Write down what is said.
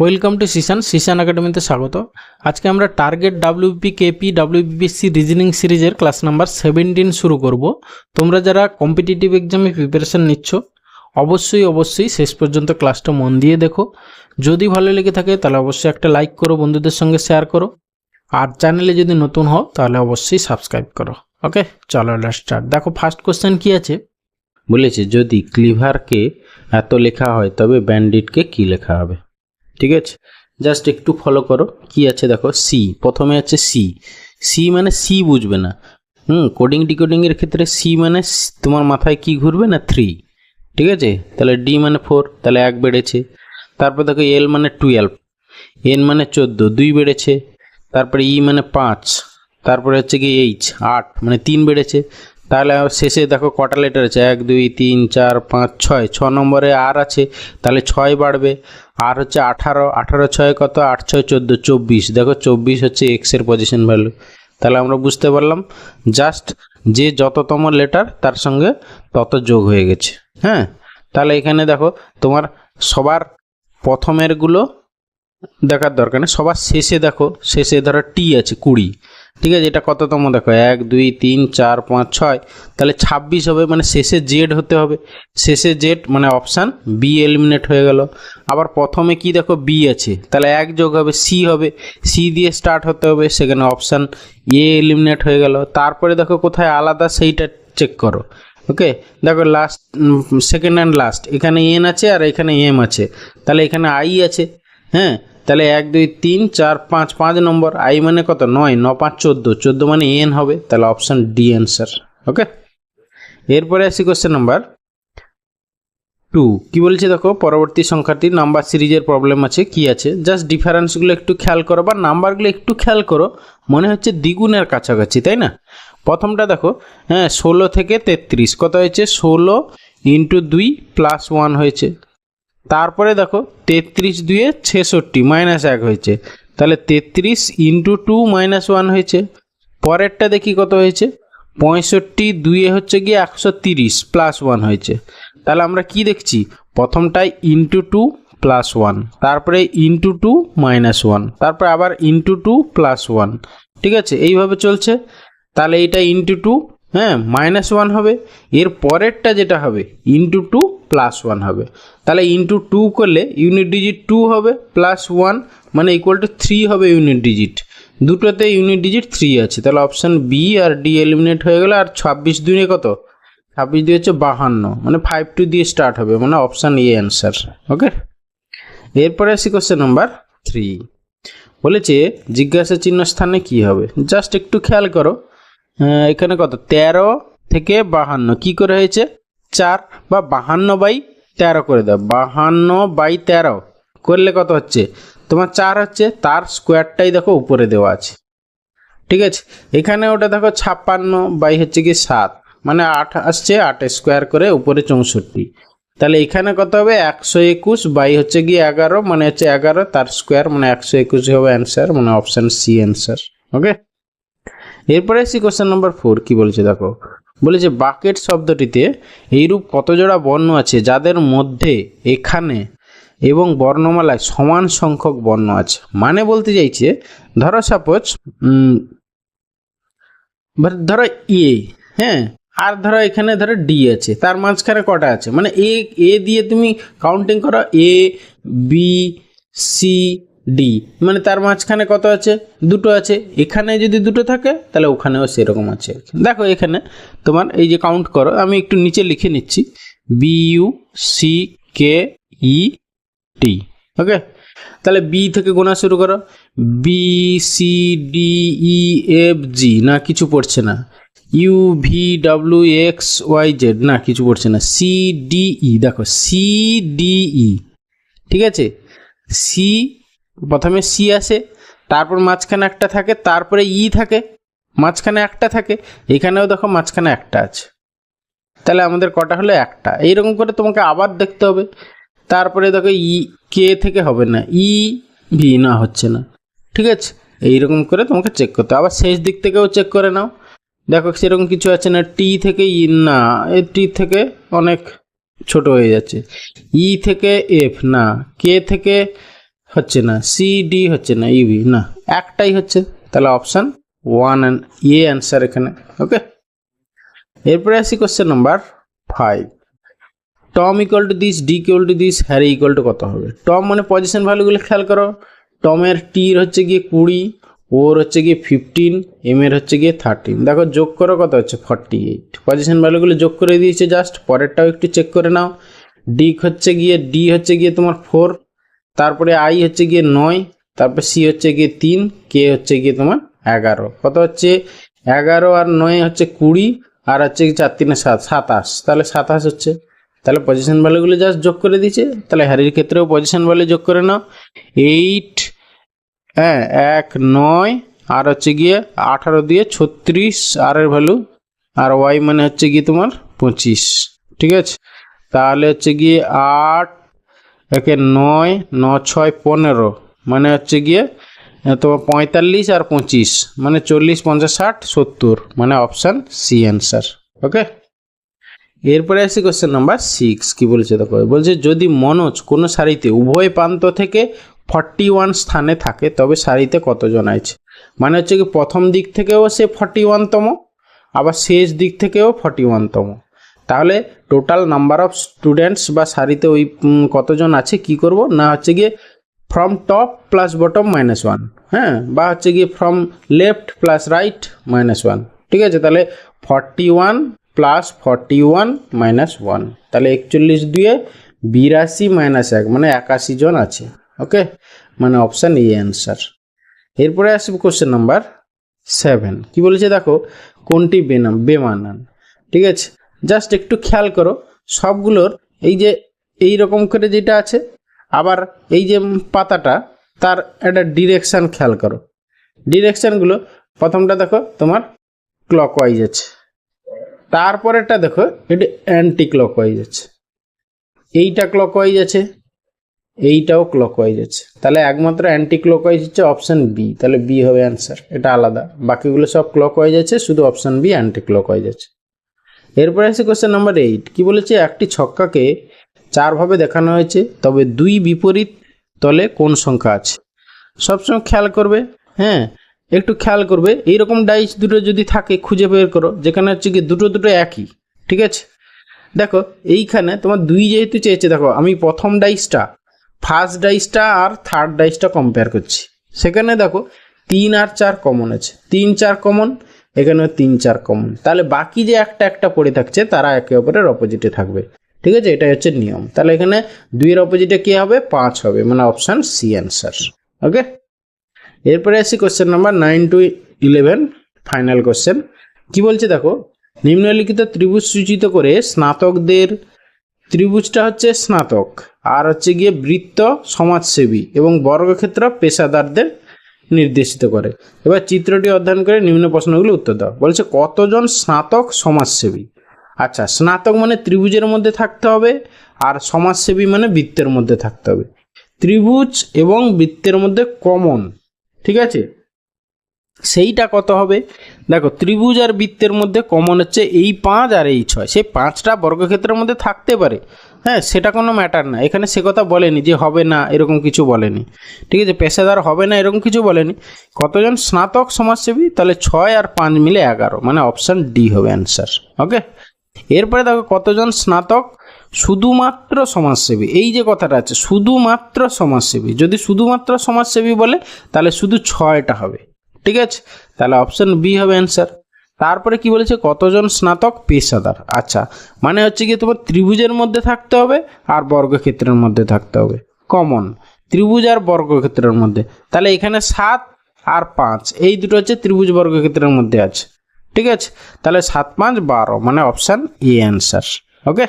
Welcome to Sisan Sisan একাডেমিতে স্বাগত। আজকে আমরা target WP KP WBPSC reasoning সিরিজের ক্লাস নাম্বার সেভেন্টিন শুরু করব। তোমরা যারা কম্পিটিটিভ এক্সামে প্রিপারেশান নিচ্ছ, অবশ্যই অবশ্যই শেষ পর্যন্ত ক্লাসটা মন দিয়ে দেখো। যদি ভালো লেগে থাকে, তাহলে অবশ্যই একটা লাইক করো, বন্ধুদের সঙ্গে শেয়ার করো। আর চ্যানেলে যদি নতুন হও, তাহলে অবশ্যই সাবস্ক্রাইব করো। ওকে চলো স্টার্ট দেখো ফার্স্ট কোশ্চেন কি আছে? বলেছে, যদি ক্লিভারকে এত লেখা হয়, তবে ব্যান্ডিটকে কি লেখা হবে? ঠিক আছে? জাস্ট একটু ফলো করো। কি আছে দেখো? সি প্রথমে আছে সি সি মানে সি বুঝবে না। হুম কোডিং ডিকোডিংয়ের ক্ষেত্রে সি মানে তোমার মাথায় কি ঘুরবে না থ্রি ঠিক আছে? তাহলে ডি মানে ফোর তাহলে এক বেড়েছে। তারপর দেখো এল মানে টুয়েলভ এন মানে চোদ্দ, দুই বেড়েছে। তারপরে ই মানে পাঁচ, তারপরে হচ্ছে কি এইচ আট মানে তিন বেড়েছে। তাহলে শেষে দেখো কটা লেটার আছে? এক, দুই, তিন, চার, পাঁচ, ছয়, ছ নম্বরে আর আছে। তাহলে ছয় বাড়বে। আর হচ্ছে আঠারো আঠারো ছয় কত? আট ছয় চোদ্দ, চব্বিশ। দেখো, চব্বিশ হচ্ছে এক্সের পজিশন ভ্যালু তাহলে আমরা বুঝতে পারলাম জাস্ট যে যততম লেটার তার সঙ্গে তত যোগ হয়ে গেছে। হ্যাঁ? তাহলে এখানে দেখো, তোমার সবার প্রথমেরগুলো দেখার দরকার নেই। সবার শেষে দেখো, শেষে ধরো টি আছে, কুড়ি। ঠিক আছে, এটা কততম? দেখো, এক, দুই, তিন, চার, পাঁচ, ছয়। তাহলে ছাব্বিশ হবে মানে শেষে জেড হতে হবে। শেষে জেড মানে অপশান বি এলিমিনেট হয়ে গেল। আবার প্রথমে কি দেখো বি আছে। তাহলে এক যোগ হবে সি হবে। সি দিয়ে স্টার্ট হতে হবে, সেখানে অপশান এ এলিমিনেট হয়ে গেল। তারপরে দেখো, কোথায় আলাদা, সেইটা চেক করো। ওকে দেখো লাস্ট সেকেন্ড অ্যান্ড লাস্ট এখানে এন আছে আর এখানে এম আছে। তাহলে এখানে আই আছে। হ্যাঁ? তাহলে এক, দুই, তিন, চার, পাঁচ পাঁচ নম্বর, আই মানে কত? নয়, ন, পাঁচ, চোদ্দ। চোদ্দ মানে এন হবে, তাহলে অপশান ডি অ্যান্সার ওকে এরপরে আসি কোশ্চেন নাম্বার টু কি বলছে দেখো, পরবর্তী সংখ্যাটি নাম্বার সিরিজের প্রবলেম আছে, কি আছে? জাস্ট ডিফারেন্সগুলো একটু খেয়াল করো, বা নাম্বারগুলো একটু খেয়াল করো, মনে হচ্ছে দ্বিগুণের কাছাকাছি, তাই না? প্রথমটা দেখো হ্যাঁ ষোলো থেকে তেত্রিশ, কত হয়েছে? ষোলো ইন্টু দুই প্লাস ওয়ান হয়েছে। তারপরে দেখো তেত্রিশ দুয়ে ছেষট্টি মাইনাস এক হয়েছে। তাহলে তেত্রিশ ইন্টু টু মাইনাস ওয়ান হয়েছে। পরেরটা দেখি কত হয়েছে? পঁয়ষট্টি দুয়ে হচ্ছে গিয়ে একশো তিরিশ প্লাস ওয়ান হয়েছে। তাহলে আমরা কি দেখছি? প্রথমটায় ইন্টু টু প্লাস ওয়ান তারপরে ইন্টু টু মাইনাস ওয়ান তারপরে আবার ইন্টু টু প্লাস ওয়ান ঠিক আছে? এইভাবে চলছে। তাহলে এটা ইন্টু টু হ্যাঁ মাইনাস ওয়ান হবে। এর পরেরটা যেটা হবে? ইন্টু টু প্লাস ওয়ান হবে। তাহলে ইন্টু টু করলে ইউনিট ডিজিট টু হবে প্লাস ওয়ান মানে ইকুয়াল টু থ্রি হবে ইউনিট ডিজিট দুটোতে ইউনিট ডিজিট থ্রি আছে। তাহলে অপশান বি আর ডি এলিমিনেট হয়ে গেল আর ছাব্বিশ দুই কত? ছাব্বিশ দুই হচ্ছে বাহান্ন। মানে ফাইভ টু দিয়ে স্টার্ট হবে মানে অপশান এ অ্যান্সার ওকে এরপরে আসি কোশ্চেন নাম্বার থ্রি বলেছে, জিজ্ঞাসা চিহ্ন স্থানে কি হবে? জাস্ট একটু খেয়াল করো। এখানে কত? তেরো থেকে বাহান্ন। কি করে হয়েছে? চার বা বাহান্ন বাই তেরো করে দাও। বাহান্ন বাই তেরো করলে কত হচ্ছে? তোমার চার হচ্ছে, তার স্কোয়ারটাই দেখো উপরে দেওয়া আছে। ঠিক আছে? এখানে ওটা দেখো ছাপ্পান্ন বাই হচ্ছে কি সাত মানে আট আসছে, আট স্কোয়ার করে উপরে চৌষট্টি। তাহলে এখানে কত হবে? একশো একুশ বাই হচ্ছে গিয়ে এগারো মানে হচ্ছে এগারো, তার স্কোয়ার মানে একশো একুশ হবে অ্যান্সার মানে অপশান সি অ্যান্সার ওকে এরপরে আসি কোশ্চেন নম্বর ফোর কি বলেছে দেখো? বলেছে বাকেট শব্দটিতে এইরূপ কত জোড়া বর্ণ আছে যাদের মধ্যে এখানে এবং বর্ণমালায় সমান সংখ্যক বর্ণ আছে। মানে বলতে চাইছে, ধরো সাপোজ ধরো এ হ্যাঁ আর ধরো এখানে ধরো ডি আছে, তার মাঝখানে কটা আছে? মানে এ এ দিয়ে তুমি কাউন্টিং করো, এ, বি, সি ডি মানে তার মাঝখানে কত আছে? দুটো আছে। এখানে যদি দুটো থাকে, তাহলে ওখানেও সেরকম আছে দেখো এখানে তোমার এই যে কাউন্ট করো, আমি একটু নিচে লিখে নিচ্ছি। B U C K E T okay তাহলে বি থেকে গোনা শুরু করো। B C D E F G না কিছু পড়ছে না। U V W X Y Z না কিছু পড়ছে না। সি ডি ই দেখো সি ডি ই ঠিক আছে? সি প্রথমে সি আসে, তারপর মাঝখানে একটা থাকে, তারপরে ই থাকে, মাঝখানে একটা থাকে, এখানেও দেখো মাঝখানে একটা আছে। তাহলে আমাদের কটা হলো একটা। এইরকম করে তোমাকে আবার দেখতে হবে। তারপরে দেখো ই কে থেকে হবে না ই ভি না হচ্ছে না। ঠিক আছে? এইরকম করে তোমাকে চেক করতে আবার শেষ দিক থেকেও চেক করে নাও। দেখো সেরকম কিছু আছে না টি থেকে ই না, এ টি থেকে অনেক ছোট হয়ে যাচ্ছে। ই থেকে এফ না কে থেকে হচ্ছে না সি ডি হচ্ছে না ইভি না। একটাই হচ্ছে, তাহলে option one and A answer এখানে ওকে এরপরে আসি question number five Tom equal to this D equal to this Harry equal to কত হবে? টম মানে পজিশন ভ্যালুগুলো খেয়াল করো। টমের টির হচ্ছে গিয়ে কুড়ি, ওর হচ্ছে গিয়ে ফিফটিন এম এর হচ্ছে গিয়ে থার্টিন দেখো, যোগ করো কত হচ্ছে? ফর্টি এইট পজিশন ভ্যালুগুলো যোগ করে দিয়েছে জাস্ট পরেরটাও একটু চেক করে নাও। ডি হচ্ছে গিয়ে ডি হচ্ছে গিয়ে তোমার ফোর তারপরে আই হচ্ছে গিয়ে নয়, তারপর সি হচ্ছে গিয়ে তিন, কে হচ্ছে গিয়ে তোমার এগারো। কত হচ্ছে? এগারো আর নয় হচ্ছে কুড়ি, আর হচ্ছে কি চার তিনে সাত, সাতাশ। তাহলে সাতাশ হচ্ছে। তাহলে পজিশন ভ্যালুগুলো জাস্ট যোগ করে দিচ্ছে তাহলে হ্যারির ক্ষেত্রেও পজিশন ভ্যালু যোগ করে নাও। এইট হ্যাঁ এক, নয়, আর হচ্ছে গিয়ে আঠারো দিয়ে ছত্রিশ আর এর ভ্যালু আর ওয়াই মানে হচ্ছে গিয়ে তোমার পঁচিশ। ঠিক আছে? তাহলে হচ্ছে গিয়ে আট একে নয়, ন, ছয়, পনেরো। মানে হচ্ছে গিয়ে তোমার পঁয়তাল্লিশ আর পঁচিশ। মানে চল্লিশ, পঞ্চাশ, ষাট, সত্তর। মানে অপশান সি অ্যান্সার ওকে এরপরে আসি কোশ্চেন নাম্বার সিক্স কি বলছে দেখো? বলছে, যদি মনোজ কোনো সারিতে উভয় প্রান্ত থেকে ফর্টি ওয়ান স্থানে থাকে, তবে সারিতে কতজন আছে? মানে হচ্ছে কি, প্রথম দিক থেকেও সে ফর্টি ওয়ানতম আবার শেষ দিক থেকেও ফর্টি ওয়ানতম তাহলে টোটাল নাম্বার অফ স্টুডেন্টস বা সারিতে ওই কতজন আছে, কি করব? না হচ্ছে গিয়ে from top plus bottom minus one হ্যাঁ? বা হচ্ছে গিয়ে from left plus right minus one ঠিক আছে? তাহলে forty one plus forty one minus one তাহলে একচল্লিশ দুয়ে বিরাশি মাইনাস এক মানে একাশি জন আছে ওকে মানে অপশান এ অ্যান্সার এরপরে আসবে কোশ্চেন নাম্বার সেভেন কি বলেছে দেখো? কোনটি বেনাম, বেমানান, ঠিক আছে? জাস্ট একটু খেয়াল করো, সবগুলোর এই যে এই রকম করে যেটা আছে, আবার এই যে পাতাটা, তার একটা ডিরেকশান খেয়াল করো। ডিরেকশানগুলো প্রথমটা দেখো তোমার ক্লকওয়াইজ আছে। তারপরেরটা দেখো, এটি অ্যান্টি ক্লকওয়াইজ আছে। এইটা ক্লকওয়াইজ আছে, এইটাও ক্লকওয়াইজ আছে। তাহলে একমাত্র অ্যান্টি ক্লক ক্লকওয়াইজ হচ্ছে অপশান বি তাহলে বি হবে অ্যান্সার এটা আলাদা। বাকিগুলো সব ক্লক ক্লকওয়াইজ আছে, শুধু option B anti clock clockwise আছে। এরপরে আছে কোশ্চেন নাম্বার এইট কি বলেছে? একটি ছক্কাকে চারভাবে দেখানো হয়েছে, তবে দুই বিপরীত তলে কোন সংখ্যা আছে? সবসময় খেয়াল করবে হ্যাঁ একটু খেয়াল করবে। এইরকম ডাইস দুটো যদি থাকে, খুঁজে বের করো, যেখানে হচ্ছে কি দুটো দুটো একই, ঠিক আছে? দেখো, এইখানে তোমার দুই যেহেতু চেয়েছে, দেখো, আমি প্রথম ডাইসটা ফার্স্ট ডাইসটা আর থার্ড ডাইসটা কম্পেয়ার করছি। সেখানে দেখো, তিন আর চার কমন আছে। তিন চার কমন এখানেও তিন চার কমন তাহলে বাকি যে একটা একটা পড়ে থাকছে, তারা একে অপরের অপোজিটে থাকবে। ঠিক আছে? এটাই হচ্ছে নিয়ম। তাহলে এখানে দুইয়ের অপোজিটে কি হবে? পাঁচ হবে। মানে অপশান সি অ্যান্সার ওকে এরপরে আসি question number nine to eleven final question কি বলছে দেখো? নিম্নলিখিত ত্রিভুজ সূচিত করে স্নাতকদের ত্রিভুজটা হচ্ছে স্নাতক। আর হচ্ছে গিয়ে বৃত্ত সমাজসেবী এবং বর্গক্ষেত্র পেশাদারদের নির্দেশিত করে। এবার চিত্রটি অধ্যয়ন করে নিম্ন প্রশ্নগুলো উত্তর দাও। বলছে, কতজন স্নাতক সমাজসেবী? আচ্ছা স্নাতক মানে ত্রিভুজের মধ্যে থাকতে হবে আর সমাজসেবী মানে বৃত্তের মধ্যে থাকতে হবে। ত্রিভুজ এবং বৃত্তের মধ্যে কমন, ঠিক আছে? সেইটা কত হবে? দেখো, ত্রিভুজ আর বৃত্তের মধ্যে কমন হচ্ছে এই পাঁচ আর এই ছয়। সেই পাঁচটা বর্গক্ষেত্রের মধ্যে থাকতে পারে। হ্যাঁ সেটা কোনো ম্যাটার না। এখানে সে কথা বলেনি যে হবে না, এরকম কিছু বলেনি। ঠিক আছে, পেশাদার হবে না, এরকম কিছু বলেনি। কতজন স্নাতক সমাজসেবী? তাহলে ছয় আর পাঁচ মিলে এগারো মানে অপশান ডি হবে অ্যান্সার ওকে এরপরে দেখো কতজন স্নাতক? শুধুমাত্র সমাজসেবী, এই যে কথাটা আছে, শুধুমাত্র সমাজসেবী। যদি শুধুমাত্র সমাজসেবী বলে, তাহলে শুধু ছয়টা হবে, ঠিক আছে? তাহলে অপশান বি হবে অ্যান্সার তারপরে কি বলেছে? কতজন স্নাতক? পেশাদার। আচ্ছা মানে হচ্ছে কি তোমার ত্রিভুজের মধ্যে থাকতে হবে আর বর্গক্ষেত্রের মধ্যে থাকতে হবে। কমন, ত্রিভুজ আর বর্গক্ষেত্রের মধ্যে। তাহলে এখানে সাত আর পাঁচ, এই দুটো হচ্ছে ত্রিভুজ বর্গক্ষেত্রের মধ্যে আছে। ঠিক আছে? তাহলে সাত, পাঁচ, বারো মানে অপশান এ অ্যান্সার ওকে